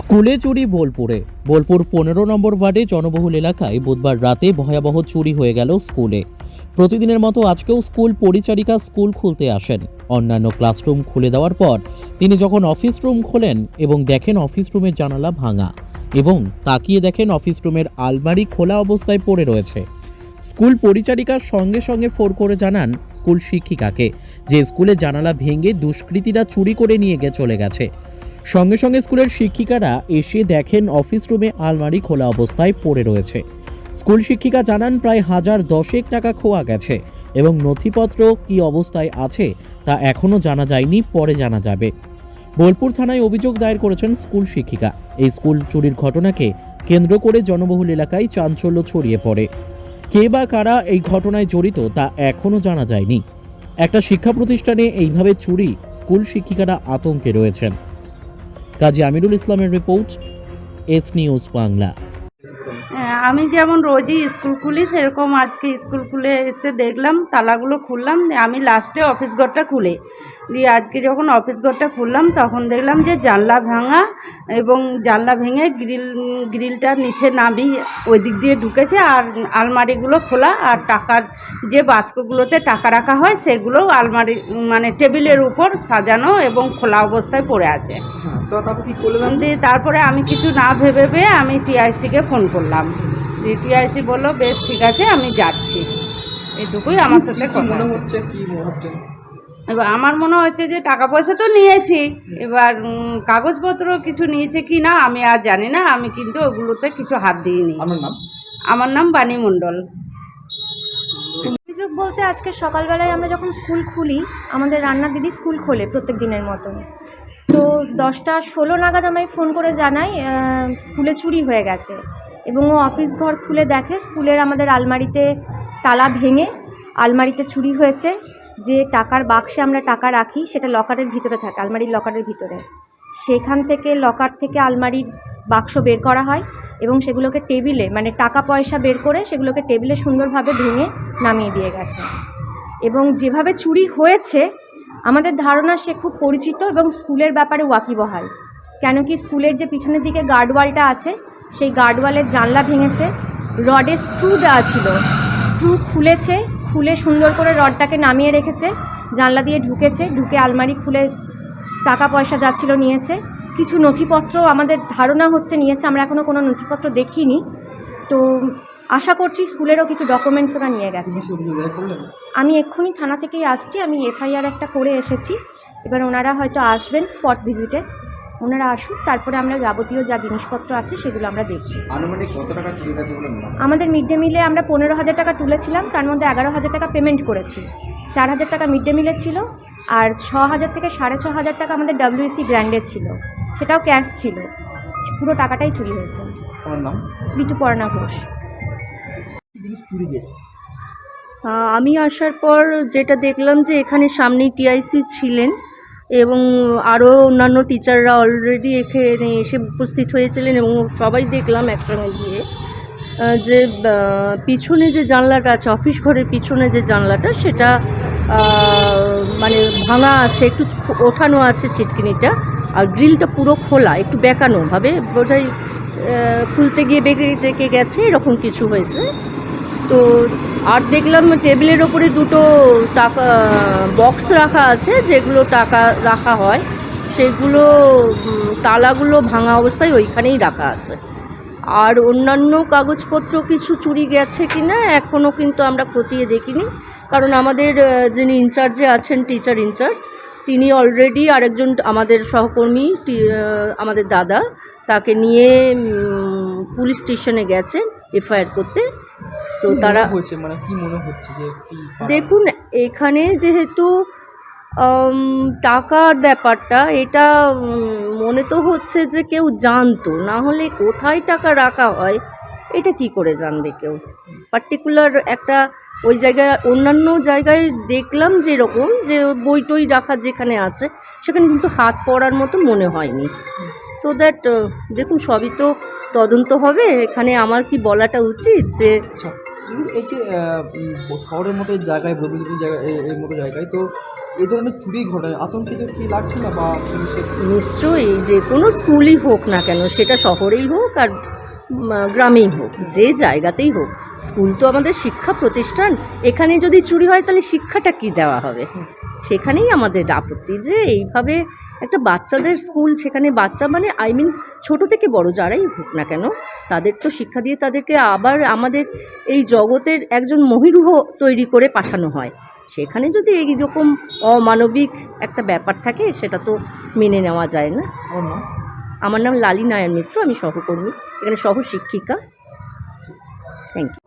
স্কুলে চুরি বোলপুরে। বোলপুর পনেরো নম্বর ওয়ার্ডে জনবহুল এলাকায় বুধবার রাতে ভয়াবহ চুরি হয়ে গেল স্কুলে। প্রতিদিনের মতো আজকেও স্কুল পরিচারিকা স্কুল খুলতে আসেন। অন্যান্য ক্লাসরুম খুলে দেওয়ার পর তিনি যখন অফিস রুম খোলেন এবং দেখেন অফিস রুমের জানালা ভাঙা এবং তাকিয়ে দেখেন অফিস রুমের আলমারি খোলা অবস্থায় পড়ে রয়েছে। স্কুল পরিচারিকার সঙ্গে সঙ্গে ফোর করে জানান স্কুল শিক্ষিকাকে যে স্কুলে জানালা ভেঙে দুষ্কৃতীরা চুরি করে নিয়ে গিয়ে চলে গেছে। সঙ্গে সঙ্গে স্কুলের শিক্ষিকারা এসে দেখেন অফিস রুমে আলমারি খোলা অবস্থায় পড়ে রয়েছে। স্কুল শিক্ষিকা জানান, প্রায় হাজার দশেক টাকা খোয়া গেছে এবং নথিপত্র কি অবস্থায় আছে তা এখনও জানা যায়নি, পরে জানা যাবে। বোলপুর থানায় অভিযোগ দায়ের করেছেন স্কুল শিক্ষিকা। এই স্কুল চুরির ঘটনাকে কেন্দ্র করে জনবহুল এলাকায় চাঞ্চল্য ছড়িয়ে পড়ে। কে বা কারা এই ঘটনায় জড়িত তা এখনও জানা যায়নি। একটা শিক্ষা প্রতিষ্ঠানে এইভাবে চুরি স্কুল শিক্ষিকারা আতঙ্কে রয়েছেন। কাজী আমিরুল ইসলামের রিপোর্ট এস নিউজ বাংলা। হ্যাঁ, আমি যেমন রোজই স্কুল খুলি সেরকম আজকে স্কুল খুলে এসে দেখলাম তালাগুলো খুললাম আমি লাস্টে অফিস ঘরটা খুলে। দিয়ে আজকে যখন অফিস ঘরটা খুললাম তখন দেখলাম যে জানলা ভাঙা এবং জানলা ভেঙে গ্রিল গ্রিলটার নিচে নাবি ওই দিক দিয়ে ঢুকেছে আর আলমারিগুলো খোলা আর টাকার যে বাস্কগুলোতে টাকা রাখা হয় সেগুলোও আলমারি মানে টেবিলের উপর সাজানো এবং খোলা অবস্থায় পড়ে আছে। হ্যাঁ দিয়ে তারপরে আমি কিছু না ভেবে পেয়ে আমি টিআইসিকে ফোন করলাম। দিয়ে টিআইসি বলল বেশ ঠিক আছে আমি যাচ্ছি। এটুকুই আমার সাথে কথা। হচ্ছে? কি হচ্ছে? এবার আমার মনে হচ্ছে যে টাকা পয়সা তো নিয়েছি। এবার কাগজপত্র কিছু নিয়েছে কি না আমি আর জানি না আমি কিন্তু ওগুলোতে কিছু হাত দিইনি। আমার নাম? আমার নাম বাণী মণ্ডল। অভিযোগ বলতে আজকে সকালবেলায় আমরা যখন স্কুল খুলি আমাদের রান্নার দিদি স্কুল খোলে প্রত্যেক দিনের মতন। তো দশটা ষোলো নাগাদ আমায় ফোন করে জানাই স্কুলে চুরি হয়ে গেছে। এবং ও অফিস ঘর খুলে দেখে স্কুলের আমাদের আলমারিতে তালা ভেঙে আলমারিতে চুরি হয়েছে। যে টাকার বাক্সে আমরা টাকা রাখি, সেটা লকারের ভিতরে থাকে, আলমারির লকারের ভিতরে। সেখান থেকে লকার থেকে আলমারির বাক্স বের করা হয় এবং সেগুলোকে টেবিলে মানে টাকা পয়সা বের করে সেগুলোকে টেবিলে সুন্দরভাবে ভেঙে নামিয়ে দিয়ে গেছে। এবং যেভাবে চুরি হয়েছে, আমাদের ধারণা সে খুব পরিচিত এবং স্কুলের ব্যাপারে ওয়াকিবহাল। কেন কি স্কুলের যে পিছনের দিকে গার্ডওয়ালটা আছে, সেই গার্ডওয়ালের জানলা ভেঙেছে রডে স্ক্রু দেওয়া ছিল, স্ক্রু খুলেছে খুলে সুন্দর করে রডটাকে নামিয়ে রেখেছে জানলা দিয়ে ঢুকেছে ঢুকে আলমারি খুলে টাকা পয়সা যা ছিল নিয়েছে। কিছু নথিপত্র আমাদের ধারণা হচ্ছে নিয়েছে আমরা এখনও কোনো নথিপত্র দেখিনি। তো আশা করছি স্কুলেরও কিছু ডকুমেন্টস ওরা নিয়ে গেছে। আমি এক্ষুনি থানা থেকেই আসছি আমি এফআইআর একটা করে এসেছি। এবার ওনারা হয়তো আসবেন স্পট ভিজিটে ওনারা আসুক তারপরে আমরা যাবতীয় যা জিনিসপত্র আছে সেগুলো আমরা দেখি আনুমানিক কত টাকা চুরি গেছে বলে মনে হয় আমাদের মিড ডে মিলে আমরা পনেরো হাজার টাকা তুলেছিলাম তার মধ্যে এগারো হাজার টাকা পেমেন্ট করেছি। চার হাজার টাকা মিড ডে মিলে ছিল আর ছ হাজার থেকে সাড়ে ছ হাজার টাকা আমাদের ডাব্লিউসি গ্র্যান্ডে ছিল। সেটাও ক্যাশ ছিল। পুরো টাকাটাই চুরি হয়েছে। আমার নাম? ঋতুপর্ণা ঘোষ। কি জিনিস চুরি গেছে আহ, আমি আসার পর যেটা দেখলাম যে এখানে সামনেই টিআইসি ছিলেন। এবং আরও অন্যান্য টিচাররা অলরেডি এখানে এসে উপস্থিত হয়েছিলেন এবং সবাই দেখলাম একসঙ্গে গিয়ে যে পিছনে যে জানলাটা আছে অফিস ঘরের পিছনে যে জানলাটা, সেটা মানে ভাঙা আছে, একটু ওঠানো আছে ছিটকিনিটা, আর গ্রিলটা পুরো খোলা, একটু বেঁকানোভাবে বোধহয় খুলতে গিয়ে বেঁকে টেকে গেছে, এরকম কিছু হয়েছে। তো, আর দেখলাম টেবিলের ওপরে দুটো টাকা, বক্স রাখা আছে, যেগুলো টাকা রাখা হয়, সেগুলো তালাগুলো ভাঙা অবস্থায় ওইখানেই রাখা আছে। আর অন্যান্য কাগজপত্র কিছু চুরি গেছে কি না এখনও কিন্তু আমরা খতিয়ে দেখিনি, কারণ আমাদের যিনি ইনচার্জে আছেন, টিচার ইনচার্জ, তিনি অলরেডি আরেকজন আমাদের সহকর্মী আমাদের দাদা, তাকে নিয়ে পুলিশ স্টেশনে গেছেন এফআইআর করতে। তো তারা হচ্ছে মানে কি মনে হচ্ছে যে দেখুন এখানে যেহেতু টাকার ব্যাপারটা এটা মনে তো হচ্ছে যে কেউ জানতো। না হলে কোথায় টাকা রাখা হয় এটা কি করে জানবে কেউ? পার্টিকুলার একটা ওই জায়গায় অন্যান্য জায়গায় দেখলাম যেরকম যে বই টই রাখা যেখানে আছে সেখানে কিন্তু হাত পড়ার মতো মনে হয়নি। সো দ্যাট দেখুন সবই তো তদন্ত হবে। এখানে আমার কি বলাটা উচিত যে আচ্ছা। এই যে শহরের মতো জায়গায় রবীন্দ্র জায়গায় এর- মতো জায়গায়, তো এই ধরনের চুরি ঘটায়, আতঙ্কিত কি লাগছে না বা নিশ্চয়ই, যে কোনো স্কুলই হোক না কেন, সেটা শহরেই হোক আর গ্রামেই হোক, যে জায়গাতেই হোক। স্কুল তো আমাদের শিক্ষা প্রতিষ্ঠান, এখানে যদি চুরি হয় তাহলে শিক্ষাটা কি দেওয়া হবে? সেখানেই আমাদের আপত্তি যে এইভাবে একটা বাচ্চাদের স্কুল, সেখানে বাচ্চা মানে আই মিন ছোট থেকে বড় যারাই হোক না কেন তাদের তো শিক্ষা দিয়ে তাদেরকে আবার আমাদের এই জগতের একজন মহিরুহ তৈরি করে পাঠানো হয়। সেখানে যদি এই রকম অমানবিক একটা ব্যাপার থাকে সেটা তো মেনে নেওয়া যায় না। আমার নাম লালি নারায়ণ মিত্র আমি সহকর্মী এখানে সহ শিক্ষিকা থ্যাংক ইউ